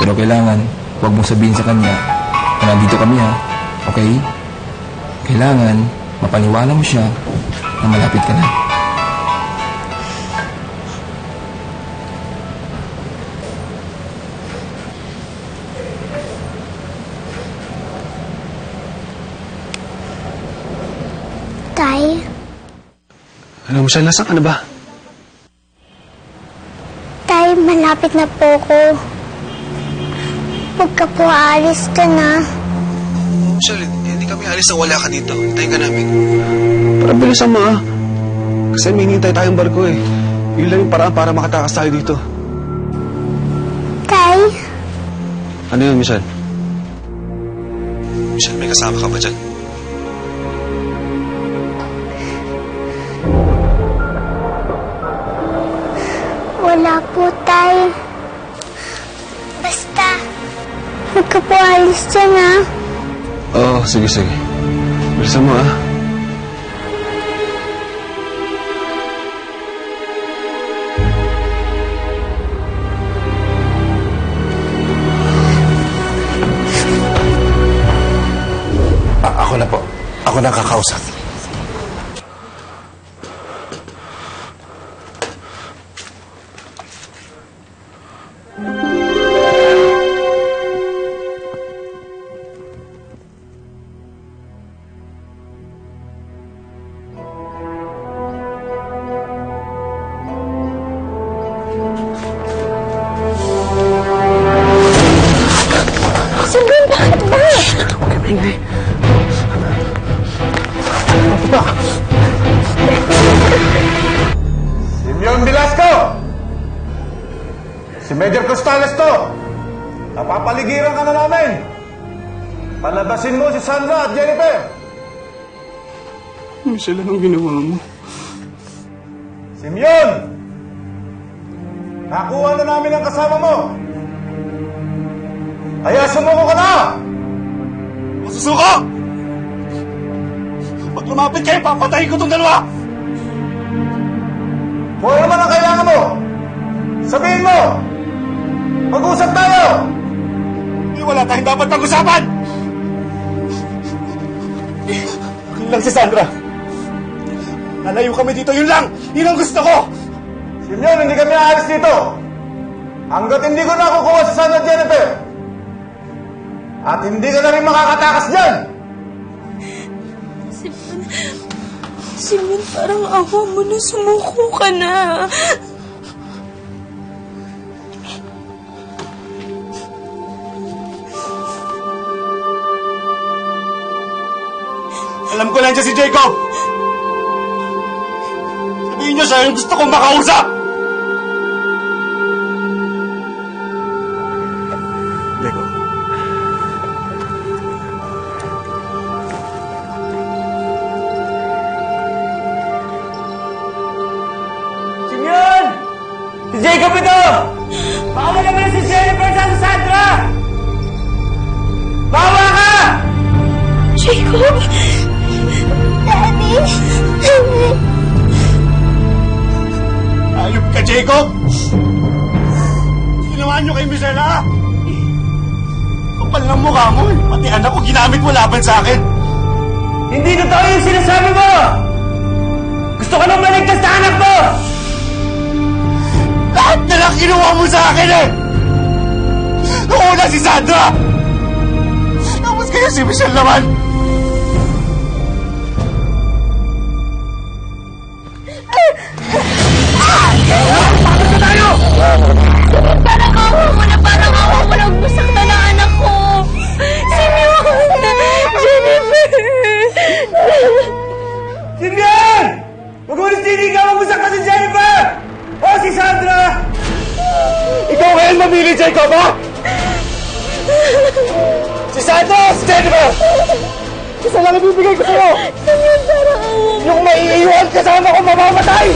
Pero kailangan, huwag mong sabihin sa kanya na nandito kami ha. Okay? Kailangan, mapaniwala mo siya na malapit ka na. Tay, Ano, Michelle, nasaan ka na ba? Tay, malapit na po ko. Huwag ka po aalis ka na. Michelle, hindi kami alis na wala ka dito. Hintayin ka namin. Para bilisan mo, ah. Kasi may hinihintay tayong barko, eh. Yun lang yung paraan para makatakas tayo dito. Tay, Ano yun, Michelle? Michelle, may kasama ka ba dyan? Huwag ka po aalis dyan, ha? Oo, sige, sige. Bilisan mo, ah. A- ako na po. Ako na ang kakausap. Sabihin, ba? Simeon Velasco! Si Major Costales to! Napapaligiran ka na namin! Palabasin mo si Sandra at Jennifer! Michelle, anong ginawa mo? Simeon! Nakuha na namin ang kasama mo! Kaya sumuko ka na! Masusuko! Pag lumapit kayo, papatayin ko itong dalawa! Kung ano man ang kailangan mo, sabihin mo! Mag-usap tayo! Hindi wala tayong dapat pag-usapan! Yun lang si Sandra. Nalayo kami dito, yun lang! Yun ang gusto ko! Simeon, hindi kami aalis dito! Hanggat hindi ko nakukuha si Sandra Jennifer! At hindi ka na rin makakatakas dyan! Simin, parang awa mo na sumuko ka na. Alam ko nandiyan si Jacob! Sabihin niyo siya yung gusto kong makausap! Jacob ito! Baka mo naman si Jennifer sa Sandra! Bawa ka! Jacob! Daddy! Ayop ka, Jacob! Ginawa niyo kay Michelle, ha? Kapal ng mukha mo, eh. Pati anak ko ginamit mo laban sa akin. Hindi totoo yung sinasabi mo! Gusto ko nang maligtas sa anak mo! Na kinuha mo sa akin, eh! Noong una si Sandra! Tapos kayo si Michelle naman! Parang awa mo na, parang awa mo na na anak ko. Simeon! Jennifer! Simeon! Magulis hindi ka magusak ka si Jennifer! O si Sandra! Ngayon mamili, Jacob, ha? Si si Jennifer! Isa lang ibibigay ko sa'yo! Simeon, parang awa. Yung maiiwan kasama ko mamamatay!